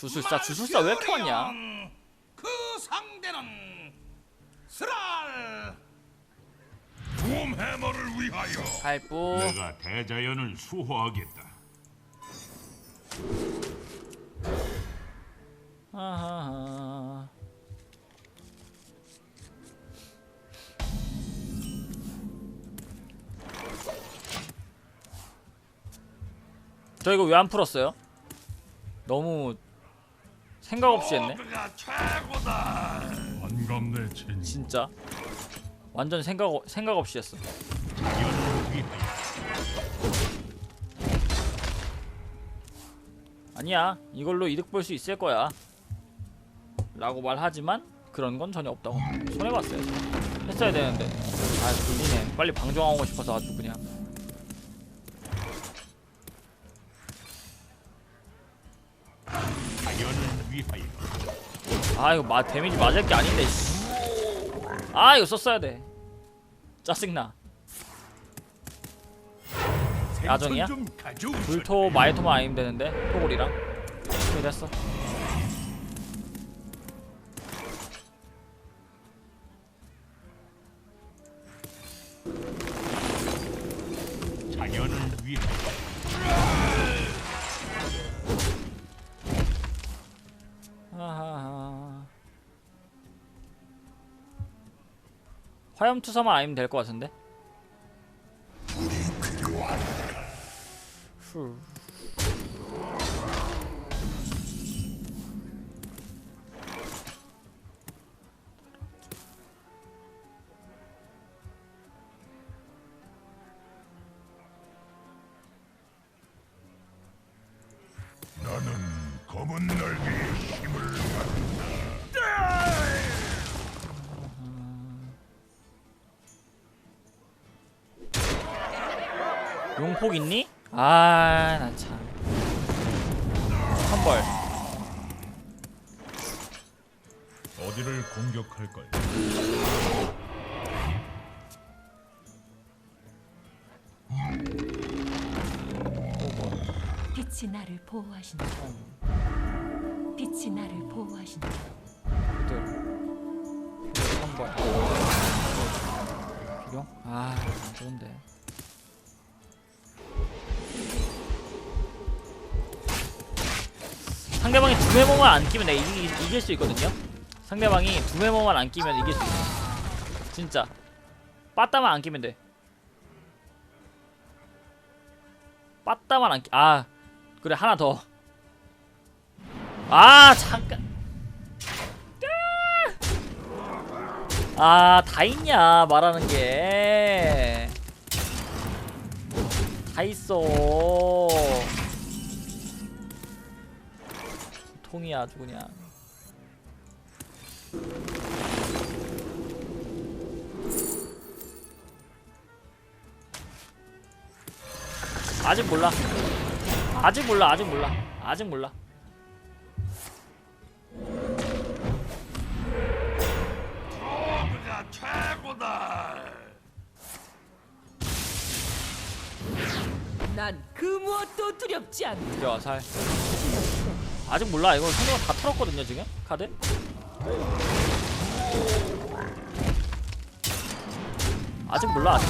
주술사 주술사 왜 이렇게 왔냐? 그 상대는 스랄 둠 해머를 위하여 갈부 내가 대자연을 수호하겠다. 아하하. 저 이거 왜 안 풀었어요? 너무 생각 없이 했네. 반갑네, 친. 진짜 완전 생각 어- 생각 없이 했어. 아니야 이걸로 이득 볼 수 있을 거야. 라고 말하지만 그런 건 전혀 없다고. 손해 봤어요. 했어야 되는데. 아 불리네. 빨리 방종하고 싶어서 아주 그냥. 아 이거 마 데미지 맞을 게 아닌데 씨. 아 이거 썼어야 돼. 짜증나. 야정이야? 불토 마이토만 아니면 되는데 토골이랑? 오케이 됐어. 자연을 위하 화염투사만 아니면 될 것 같은데 후. 용폭 있니? 아, 나 참. 한벌. 어디를 공격할 거야? 빛이 나를 보호하신다. 빛이 나를 보호하신다. 들. 한벌. 비룡? 아, 안 좋은데. 상대방이 두 메모만 안 끼면 내가 이기, 이길 수 있거든요. 상대방이 두 메모만 안 끼면 이길 수 있어. 진짜. 빠따만 안 끼면 돼. 빠따만 안 끼. 아, 그래 하나 더. 아 잠깐. 아, 다 있냐, 말하는 게. 다 있어. 통이 아주 그냥. 아직 몰라. 아직 몰라, 아직 몰라. 아직 몰라. 그가 최고다. 난 그 무엇도 두렵지 않다. 들어와 살. 아직 몰라. 이거 상대가 다 털었거든요 지금 카드. 아직 몰라. 아직.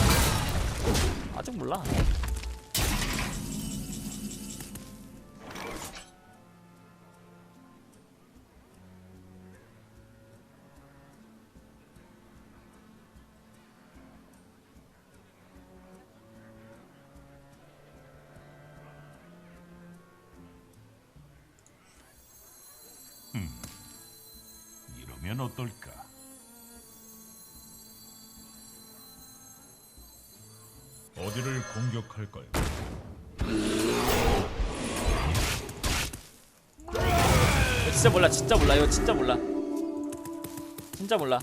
아직 몰라. 이러면 어떨까? 어디를 공격할? 이거 진짜 몰라. 진짜 몰라. 이거 진짜 몰라. 진짜 몰라.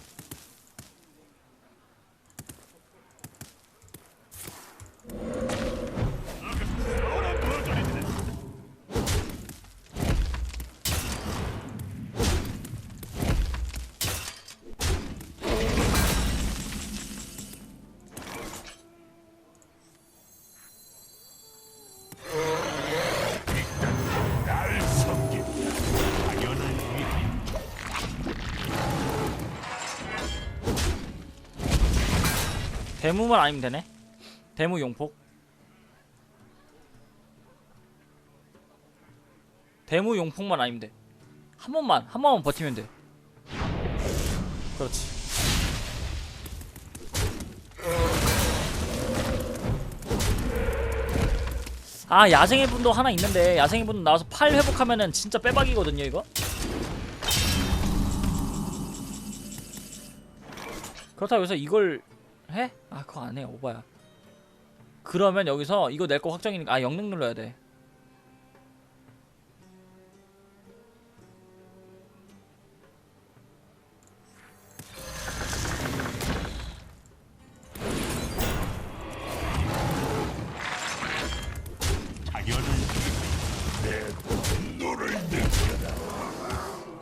대무만 아니면 되네. 대무 용폭. 대무 용폭만 아니면 돼한 번만 한 번만 버티면 돼. 그렇지. 아 야생의 분도 하나 있는데 야생의 분 나와서 팔 회복하면은 진짜 빼박이거든요 이거? 그렇다고 해서 이걸 해? 아 그거 안해 오바야. 그러면 여기서 이거 낼 거 확정이니까 아 영능 눌러야 돼.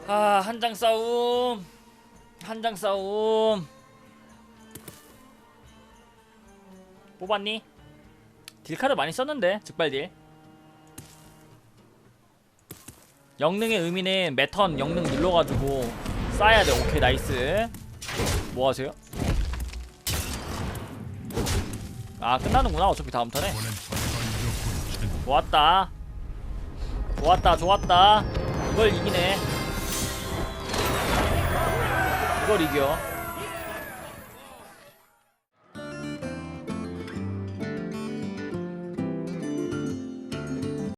아 한장 싸움. 한장 싸움 뽑았니? 딜카드 많이 썼는데 즉발딜. 영능의 의미는 매턴 영능 눌러가지고 쌓아야 돼. 오케이 나이스. 뭐 하세요? 아 끝나는구나. 어차피 다음 턴에. 좋았다. 좋았다 좋았다. 이걸 이기네. 이걸 이겨